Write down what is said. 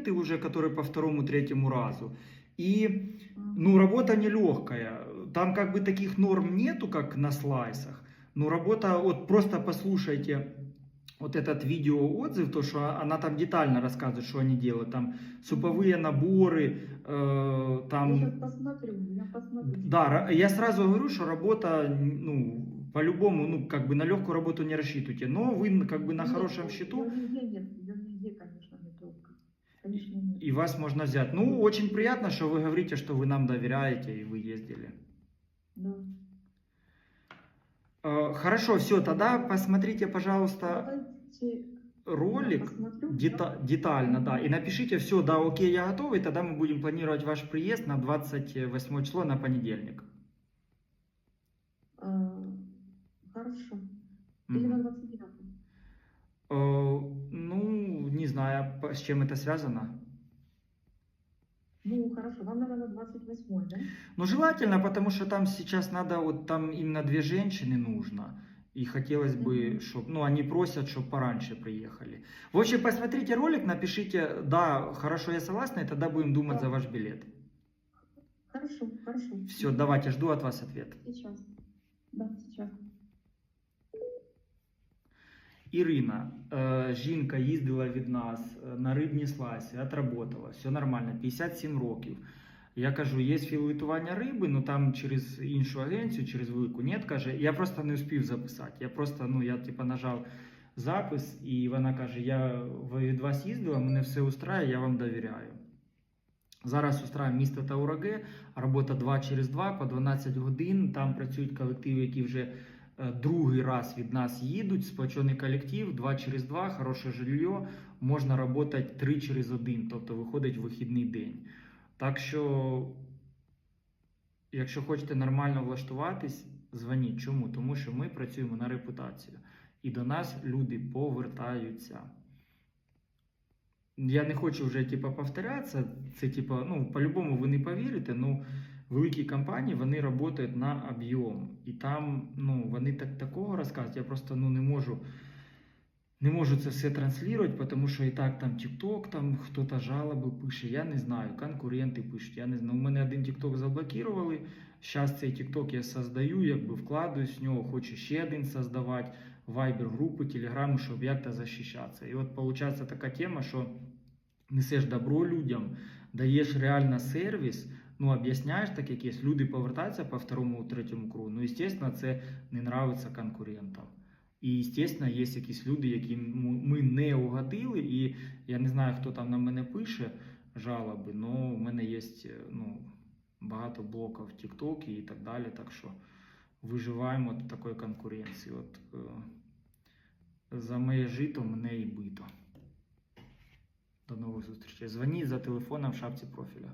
конкуренты уже, которые по второму, третьему разу. И, ну, работа нелегкая. Там как бы таких норм нету, как на слайсах. Но работа, вот просто послушайте вот этот видеоотзыв, то, что она там детально рассказывает, что они делают. Там суповые наборы, э, Я там... сейчас посмотрю, я посмотрю. Да, я сразу говорю, что работа, ну, по-любому, ну, как бы на легкую работу не рассчитывайте, но вы как бы на Нет, хорошем счету, нигде нет, ее и вас можно взять. Ну, очень приятно, что вы говорите, что вы нам доверяете, и вы ездили. Да. Э, Хорошо, все, тогда посмотрите, пожалуйста, Давайте ролик посмотрю. дета- детально, да, и напишите все, да, окей, я готов, и тогда мы будем планировать ваш приезд на 28 число, на понедельник. А, Хорошо. Или на 29 Э, Ну, не знаю, с чем это связано. Ну, хорошо, вам, наверное, 28 да? Ну, желательно, потому что там сейчас надо, вот там именно две женщины нужно. И хотелось бы, чтобы, ну, они просят, чтобы пораньше приехали. В общем, посмотрите ролик, напишите, да, хорошо, я согласна, и тогда будем думать Да. за ваш билет. Хорошо, хорошо. Все, давайте, жду от вас ответ. Сейчас. Да, сейчас. Ірина, е, жінка їздила від нас е, на рибні слайси, отработала, все нормально, 57 років. Я кажу, є філетування риби, ну там через іншу агенцію, через велику. Ні, каже, я просто не успів записати. Я просто, ну я типа нажав запис, і вона каже: Я від вас їздила, мене все устрає, я вам довіряю. Зараз устраюємо місто Таураге, робота 2 через 2 по 12 годин. Там працюють колективи, які вже другий раз від нас їдуть. Сплочений колектив, 2 через 2, хороше жилье, можна працювати 3 через 1, тобто виходить вихідний день. Так що, якщо хочете нормально влаштуватись, дзвоніть. Чому? Тому що ми працюємо на репутацію. І до нас люди повертаються. Я не хочу вже типу, повторятися. Це типу, ну, по-любому ви не повірите, ну великі компанії вони працюють на об'єм. І там ну, вони так, такого розказують. Я просто ну, не можу. Не можу це все транслювати, тому що і так там TikTok, там хтось жалоби пише, я не знаю, конкуренти пишуть, я не знаю. У мене один TikTok заблокували. Зараз цей TikTok я создаю, якби вкладуюсь в нього, хочу ще один создавати, групу, Telegram, щоб як-то захищатися. І от виходить така тема, що несеш добро людям, даєш реально сервіс, ну об'ясняєш так якесь, люди повертаються по второму, третьому кругу. Ну, звісно, це не нравиться конкурентам. І, звісно, є якісь люди, яким ми не угодили, і я не знаю, хто там на мене пише жалоби, але у мене є ну, багато блоків в TikTok і так далі. Так що виживаємо від такої конкуренції. От, е, за моє жито мене і бито. До нових зустрічей. Дзвоніть за телефоном в шапці профіля.